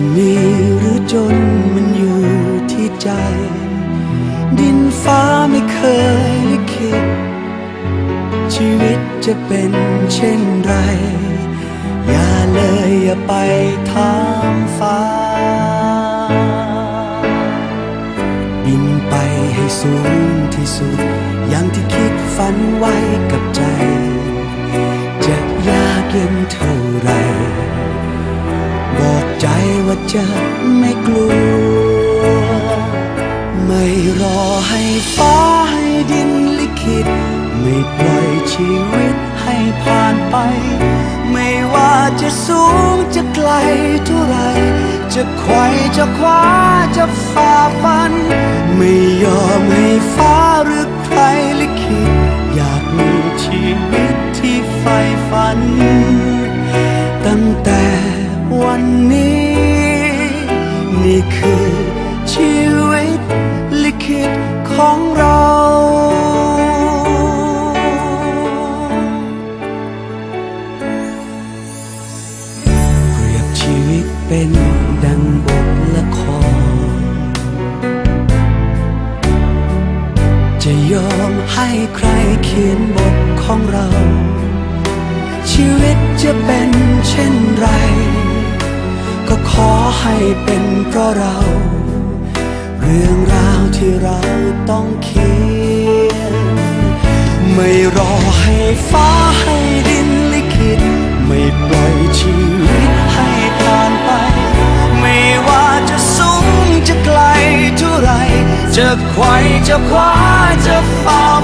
จะมีหรือจนมันอยู่ที่ใจ ดินฟ้าไม่เคยลิขิตชีวิตจะเป็นเช่นไร อย่าเลยอย่าไปถามฟ้า บินไปให้สูงที่สุด อย่างที่คิดฝันไว้กับใจ จะไม่กลัว ไม่รอให้ฟ้าให้ดินลิขิต ไม่ปล่อยชีวิตให้ผ่านไป ไม่ว่าจะสูงจะไกลเท่าไร จะไขว่จะคว้าจะฝ่าฟัน ไม่ยอมให้ฟ้า นี่คือชีวิตลิขิตของเราเปรียบชีวิตเป็นดังบทละคร จะยอมให้ใครเขียนบทของเรา ชีวิตจะเป็นเช่นไร ให้เป็นเพราะเรา เรื่องราวที่เราต้องเขียน ไม่รอให้ฟ้าให้ดินลิขิต ไม่ปล่อยชีวิตให้ผ่านไป ไม่ว่าจะสูงจะไกลเท่าไร จะไขว่จะคว้าจะฝ่า